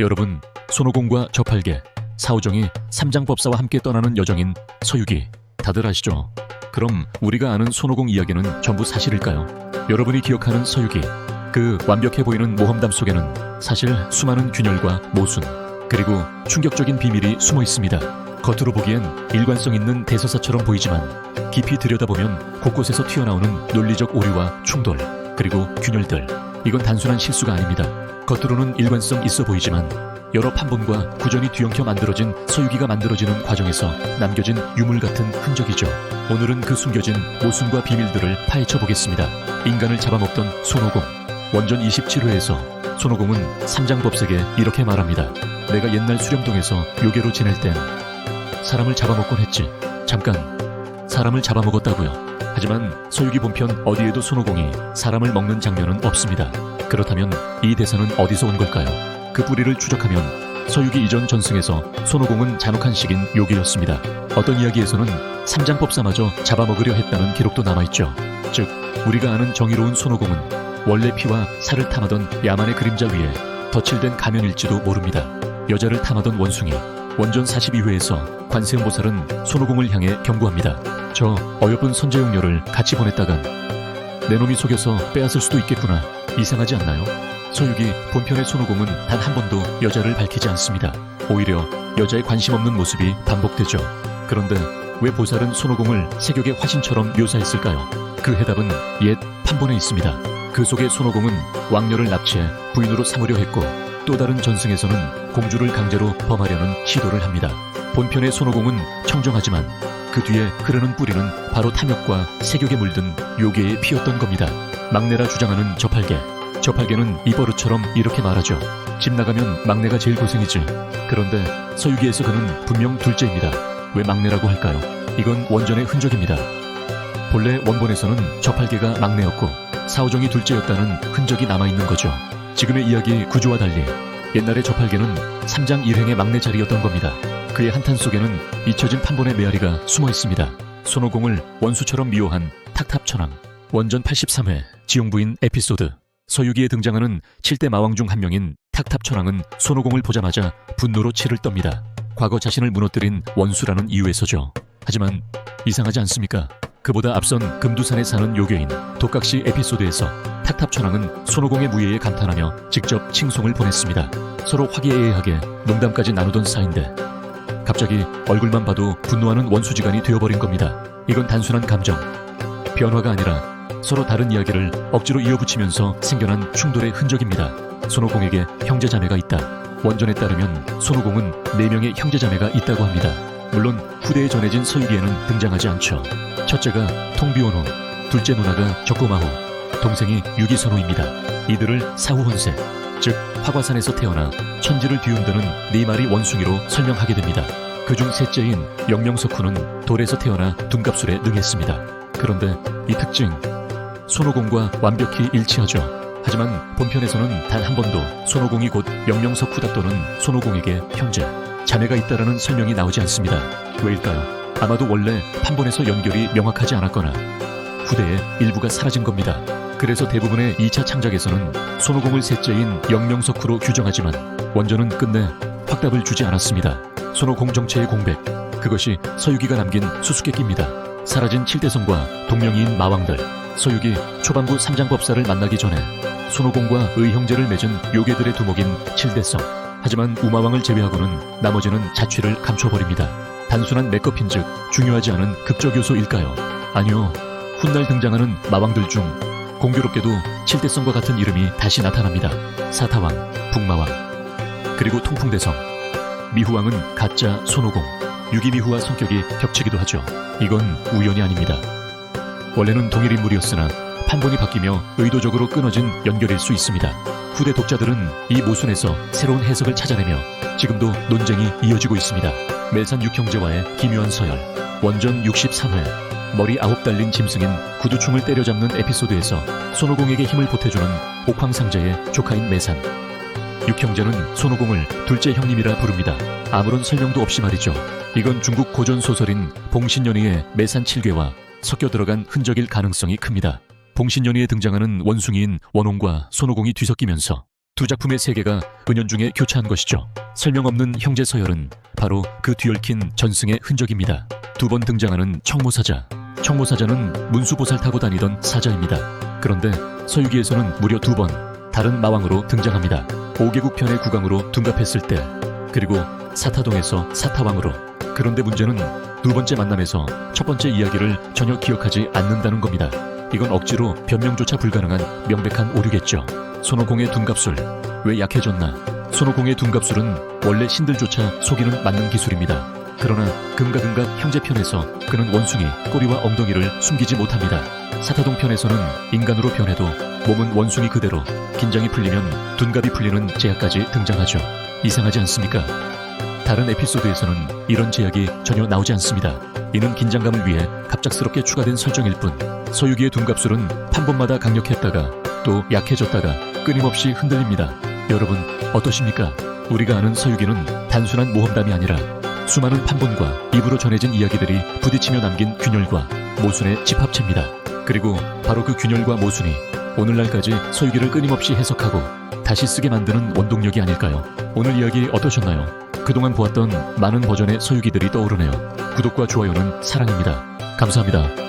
여러분, 손오공과 저팔계, 사오정이 삼장법사와 함께 떠나는 여정인 서유기 다들 아시죠? 그럼 우리가 아는 손오공 이야기는 전부 사실일까요? 여러분이 기억하는 서유기 그 완벽해 보이는 모험담 속에는 사실 수많은 균열과 모순 그리고 충격적인 비밀이 숨어 있습니다. 겉으로 보기엔 일관성 있는 대서사처럼 보이지만 깊이 들여다보면 곳곳에서 튀어나오는 논리적 오류와 충돌 그리고 균열들 이건 단순한 실수가 아닙니다. 겉으로는 일관성 있어 보이지만 여러 판본과 구전이 뒤엉켜 만들어진 서유기가 만들어지는 과정에서 남겨진 유물 같은 흔적이죠. 오늘은 그 숨겨진 모순과 비밀들을 파헤쳐 보겠습니다. 인간을 잡아먹던 손오공. 원전 27회에서 손오공은 삼장법색에 이렇게 말합니다. 내가 옛날 수렴동에서 요괴로 지낼 땐 사람을 잡아먹곤 했지. 잠깐 사람을 잡아먹었다고요. 하지만 서유기 본편 어디에도 손오공이 사람을 먹는 장면은 없습니다. 그렇다면 이 대사는 어디서 온 걸까요? 그 뿌리를 추적하면 서유기 이전 전승에서 손오공은 잔혹한 식인 요괴였습니다. 어떤 이야기에서는 삼장법사마저 잡아먹으려 했다는 기록도 남아있죠. 즉 우리가 아는 정의로운 손오공은 원래 피와 살을 탐하던 야만의 그림자 위에 덧칠된 가면일지도 모릅니다. 여자를 탐하던 원숭이 원전 42회에서 관세음보살은 손오공을 향해 경고합니다. 저 어여쁜 선제용녀를 같이 보냈다간 내 놈이 속여서 빼앗을 수도 있겠구나. 이상하지 않나요? 서유기 본편의 손오공은 단 한 번도 여자를 밝히지 않습니다. 오히려 여자의 관심 없는 모습이 반복되죠. 그런데 왜 보살은 손오공을 세격의 화신처럼 묘사했을까요? 그 해답은 옛 판본에 있습니다. 그 속에 손오공은 왕녀를 납치해 부인으로 삼으려 했고 또 다른 전승에서는 공주를 강제로 범하려는 시도를 합니다. 본편의 손오공은 청정하지만 그 뒤에 흐르는 뿌리는 바로 탐욕과 세격에 물든 요괴에 피었던 겁니다. 막내라 주장하는 저팔계. 저팔계는 이 버릇처럼 이렇게 말하죠. 집 나가면 막내가 제일 고생이지. 그런데 서유기에서 그는 분명 둘째입니다. 왜 막내라고 할까요? 이건 원전의 흔적입니다. 본래 원본에서는 저팔계가 막내였고 사오정이 둘째였다는 흔적이 남아있는 거죠. 지금의 이야기 구조와 달리 옛날의 저팔계는 삼장 일행의 막내 자리였던 겁니다. 그의 한탄 속에는 잊혀진 판본의 메아리가 숨어 있습니다. 손오공을 원수처럼 미워한 탁탑천왕 원전 83회 지용부인 에피소드 서유기에 등장하는 7대 마왕 중 한 명인 탁탑천왕은 손오공을 보자마자 분노로 치를 떱니다. 과거 자신을 무너뜨린 원수라는 이유에서죠. 하지만 이상하지 않습니까? 그보다 앞선 금두산에 사는 요괴인 독각시 에피소드에서 탁탑천왕은 손오공의 무예에 감탄하며 직접 칭송을 보냈습니다. 서로 화기애애하게 농담까지 나누던 사이인데 갑자기 얼굴만 봐도 분노하는 원수지간이 되어버린 겁니다. 이건 단순한 감정, 변화가 아니라 서로 다른 이야기를 억지로 이어붙이면서 생겨난 충돌의 흔적입니다. 손오공에게 형제자매가 있다. 원전에 따르면 손오공은 4명의 형제자매가 있다고 합니다. 물론 후대에 전해진 서유기에는 등장하지 않죠. 첫째가 통비원호, 둘째 누나가 적고마호, 동생이 유기선호입니다. 이들을 사후혼세, 즉 화과산에서 태어나 천지를 뒤흔드는 네 마리 원숭이로 설명하게 됩니다. 그중 셋째인 영명석후는 돌에서 태어나 둔갑술에 능했습니다. 그런데 이 특징 손오공과 완벽히 일치하죠. 하지만 본편에서는 단 한 번도 손오공이 곧 영명석 후다 또는 손오공에게 형제, 자매가 있다라는 설명이 나오지 않습니다. 왜일까요? 아마도 원래 판본에서 연결이 명확하지 않았거나 후대에 일부가 사라진 겁니다. 그래서 대부분의 2차 창작에서는 손오공을 셋째인 영명석후로 규정하지만 원전은 끝내 확답을 주지 않았습니다. 손오공 정체의 공백, 그것이 서유기가 남긴 수수께끼입니다. 사라진 칠대성과 동명이인 마왕들, 서유기 초반부 삼장법사를 만나기 전에 손오공과 의형제를 맺은 요괴들의 두목인 칠대성. 하지만 우마왕을 제외하고는 나머지는 자취를 감춰버립니다. 단순한 메커핀즉 중요하지 않은 극적 요소일까요? 아니요. 훗날 등장하는 마왕들 중 공교롭게도 칠대성과 같은 이름이 다시 나타납니다. 사타왕, 북마왕, 그리고 통풍대성. 미후왕은 가짜 손오공. 유기미후와 성격이 겹치기도 하죠. 이건 우연이 아닙니다. 원래는 동일 인물이었으나 판본이 바뀌며 의도적으로 끊어진 연결일 수 있습니다. 후대 독자들은 이 모순에서 새로운 해석을 찾아내며 지금도 논쟁이 이어지고 있습니다. 매산 육형제와의 기묘한 서열, 원전 63회, 머리 아홉 달린 짐승인 구두충을 때려잡는 에피소드에서 손오공에게 힘을 보태주는 옥황상제의 조카인 매산. 육형제는 손오공을 둘째 형님이라 부릅니다. 아무런 설명도 없이 말이죠. 이건 중국 고전 소설인 봉신연희의 매산 칠괴와 섞여 들어간 흔적일 가능성이 큽니다. 봉신연희에 등장하는 원숭이인 원홍과 손오공이 뒤섞이면서 두 작품의 세계가 은연중에 교차한 것이죠. 설명 없는 형제 서열은 바로 그 뒤얽힌 전승의 흔적입니다. 두 번 등장하는 청모사자. 청모사자는 문수보살 타고 다니던 사자입니다. 그런데 서유기에서는 무려 두 번 다른 마왕으로 등장합니다. 5개국 편의 국왕으로 둔갑했을 때 그리고 사타동에서 사타왕으로 그런데 문제는 두 번째 만남에서 첫 번째 이야기를 전혀 기억하지 않는다는 겁니다. 이건 억지로 변명조차 불가능한 명백한 오류겠죠. 손오공의 둔갑술 왜 약해졌나? 손오공의 둔갑술은 원래 신들조차 속이는 만능 기술입니다. 그러나 금가금갑 형제편에서 그는 원숭이 꼬리와 엉덩이를 숨기지 못합니다. 사타동 편에서는 인간으로 변해도 몸은 원숭이 그대로 긴장이 풀리면 둔갑이 풀리는 제약까지 등장하죠. 이상하지 않습니까? 다른 에피소드에서는 이런 제약이 전혀 나오지 않습니다. 이는 긴장감을 위해 갑작스럽게 추가된 설정일 뿐. 서유기의 둔갑술은 판본마다 강력했다가 또 약해졌다가 끊임없이 흔들립니다. 여러분 어떠십니까? 우리가 아는 서유기는 단순한 모험담이 아니라 수많은 판본과 입으로 전해진 이야기들이 부딪히며 남긴 균열과 모순의 집합체입니다. 그리고 바로 그 균열과 모순이 오늘날까지 서유기를 끊임없이 해석하고 다시 쓰게 만드는 원동력이 아닐까요? 오늘 이야기 어떠셨나요? 그동안 보았던 많은 버전의 서유기들이 떠오르네요. 구독과 좋아요는 사랑입니다. 감사합니다.